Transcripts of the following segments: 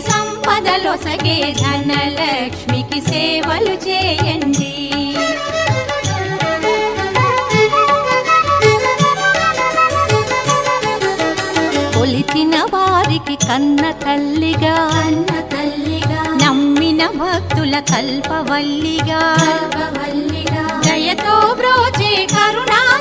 సంపదలొసగే ధనలక్ష్మికి సేవలు చేయండి. కొలిచిన వారికి కన్న తల్లిగా అన్న తల్లిగా నమ్మిన భక్తుల కల్పవల్లిగా. కల్పవల్లిగా. దయతో బ్రోచే కరుణా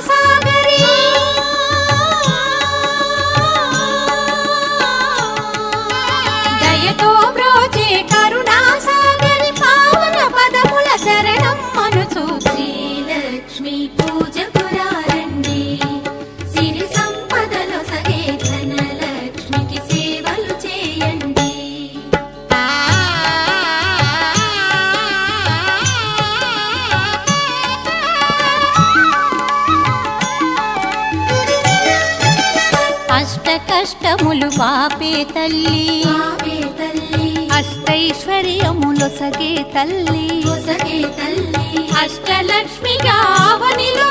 కష్టములు పాపే తల్లి. అష్టైశ్వర్యములు సగే తల్లి. అష్టలక్ష్మిగా అవనిలో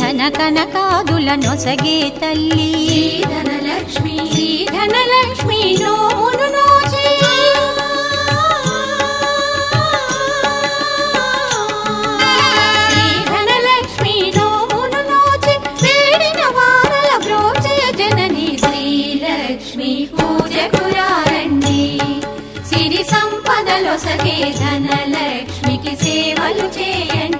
ధన కనకాదుల నొసగే తల్లి. ధనలక్ష్మి ధనలక్ష్మి నోమును నోచే. శ్రీ ధనలక్ష్మి నోమును నోచే. వేడిన వారల బ్రోచయ జనని శ్రీలక్ష్మి సిరి ధనలక్ష్మికి సేవలు చేయండి.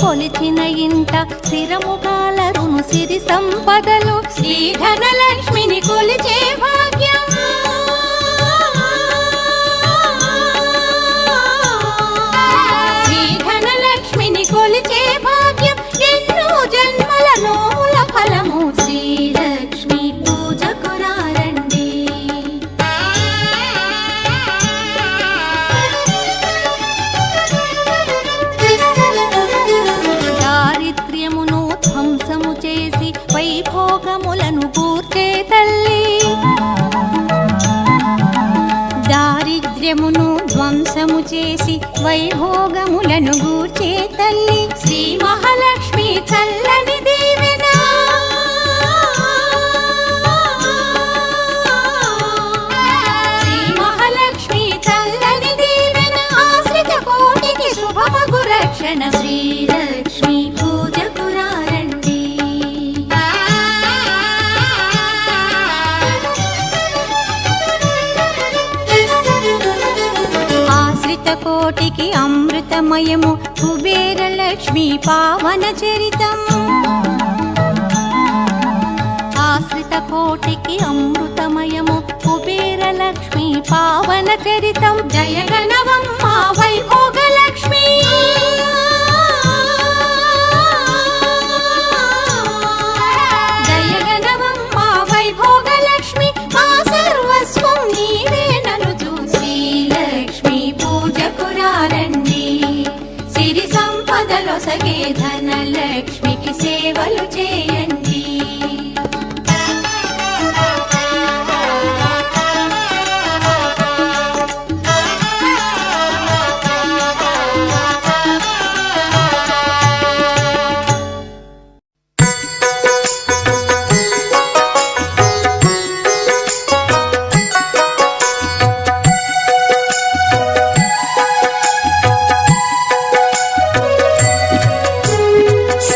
కొలిచిన ఇంట స్థిరముగాలరును సిరి సంపదలు శ్రీధన దారిద్ర్యమును ధ్వంసము చేసి వైభోగములను గూర్చే తల్లి. శ్రీ మహాలక్ష్మి చల్లని దీవెన. శ్రీ మహాలక్ష్మి చల్లని దీవెన. ఆశ్రిత కోటికి శుభమగు రక్షణ శ్రీలక్ష్మి కోటికి అమృతమయము కుబేర లక్ష్మి పావన చరితం. ఆశ్రిత కోటికి అమృతమయము కుబేర లక్ష్మి పావన చరితం. జయగణవమ్మ మా వైభవ సేవలు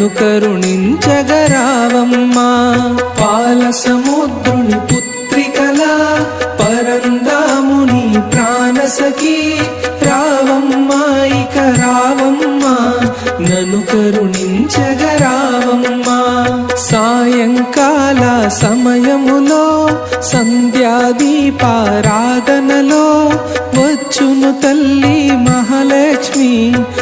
నన్ను కరుణించగరావమ్మా పాల సముద్రుని పుత్రికలా పరందాముని ప్రాణసఖి రావమ్మా ఇక రావమ్మా. నన్ను కరుణించగరావమ్మా సాయంకాల సమయములో సంధ్యాదీపారాధనలో వచ్చును తల్లి మహాలక్ష్మి.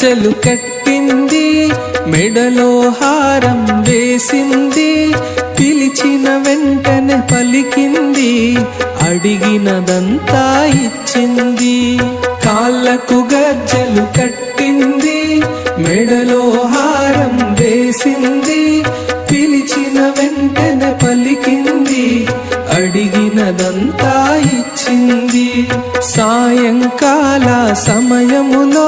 గజ్జలు కట్టింది మెడలో హారం వేసింది పిలిచిన వెంటనే పలికింది అడిగినదంతా ఇచ్చింది. కాళ్ళకు గజ్జలు కట్టింది మెడలో హారం వేసింది పిలిచిన వెంటనే పలికింది అడిగినదంతా ఇచ్చింది. సాయంకాల సమయములో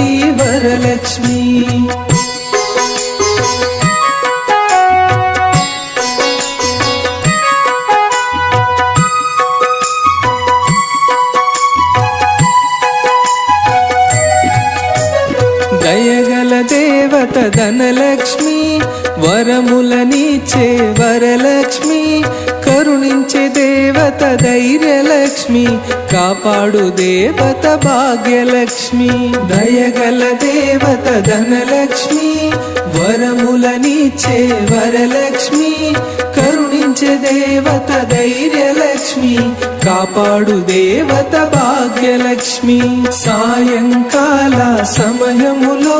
ధనలక్ష్మి వరములనిచ్చే వరలక్ష్మి కరుణించే దేవత ధైర్యలక్ష్మి కాపాడు దేవత భాగ్యలక్ష్మి. దయగల దేవత ధనలక్ష్మి వరములనిచ్చే వరలక్ష్మి కరుణించే దేవత ధైర్యలక్ష్మి కాపాడు దేవత భాగ్యలక్ష్మి. సాయంకాల సమయములో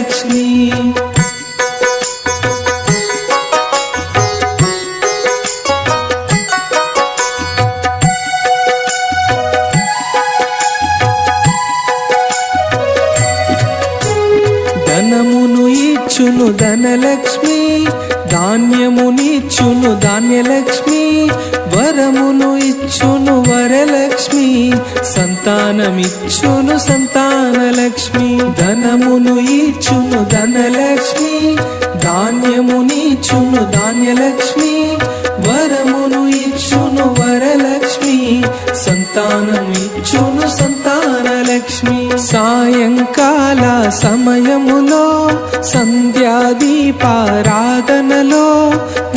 ధనలక్ష్మి ధనలక్ష్మి ధాన్యమునిచ్చును ధాన్యలక్ష్మి వరమును ఇచ్చును వరలక్ష్మి సంతానమిచ్చును సంతానలక్ష్మి ధనమును ఇచ్చును ధనలక్ష్మి ధాన్యమునిచ్చును ధాన్యలక్ష్మి వరమును ఇచ్చును వరలక్ష్మి సంతాన లక్ష్మి సాయంకాల సమయములో సంధ్యాదీపారాధనలో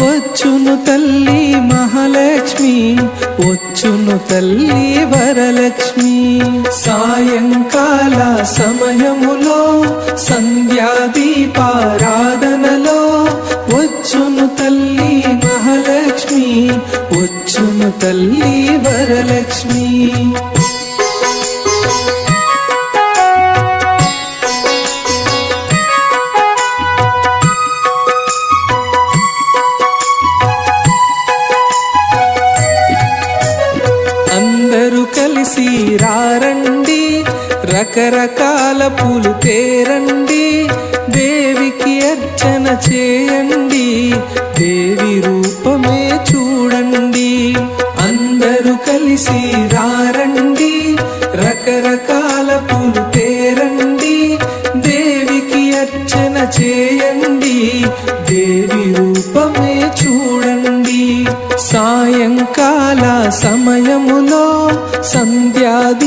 వచ్చును తల్లి మహాలక్ష్మి వచ్చును తల్లి వరలక్ష్మి. సాయంకాల సమయములో సంధ్యాదీపారాధనలో వచ్చును తల్లి వచ్చును తల్లి వరలక్ష్మి. కలిసి రారండి రకరకాల పూలు తేరండి దేవికి అర్చన చేయండి దేవి రూపమే చూడండి. సాయంకాల సమయములో సంధ్యాదీపారాధనలో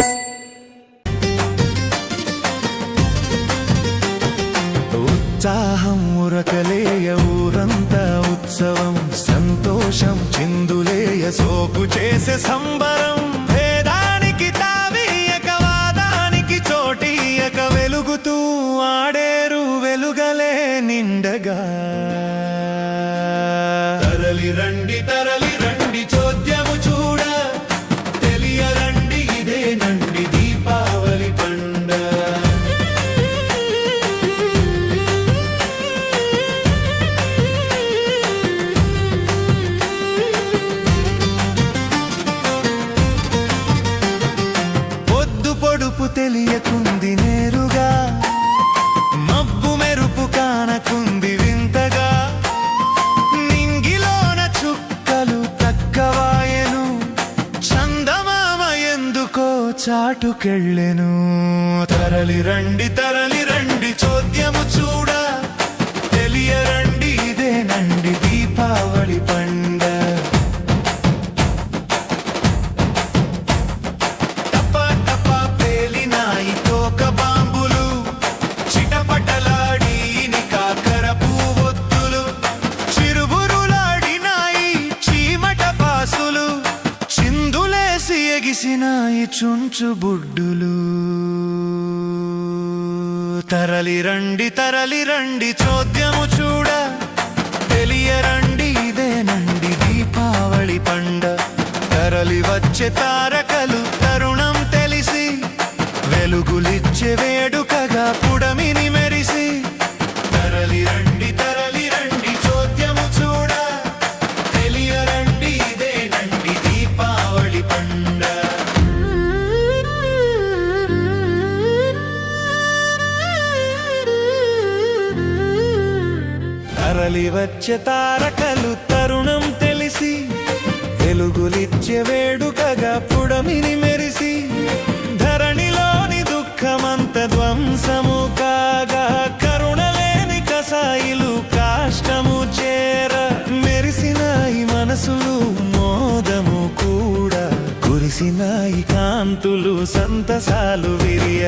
సంతోషం చిందులేయ సోకు చేసే సంబరం. భేదానికి తావీయక వాదానికి చోటీయక వెలుగుతూ ఆడేరు వెలుగలే నిండగా. తరలి రండి తరలి చాటుకెళ్ళెను తరలి రండి తరలి రండి చోద్యము చూ ఎగిసినాయి చుంచు బుడ్డులు. తరలి రండి తరలి రండి చోద్యము చూడ. తెలియరండి ఇదేనండి దీపావళి పండ. తరలి వచ్చే తారక తరలి తారకలు తరుణం తెలిసి వెలుగులిచ్చే వేడుకగా పుడమిని మెరిసి ధరణిలోని దుఃఖమంత ధ్వంసము కాగా కరుణలేని కసాయిలు కాష్టము చేర మెరిసినాయి మనసులు మోదము కూడా కురిసినాయి కాంతులు సంతసాలు విరియా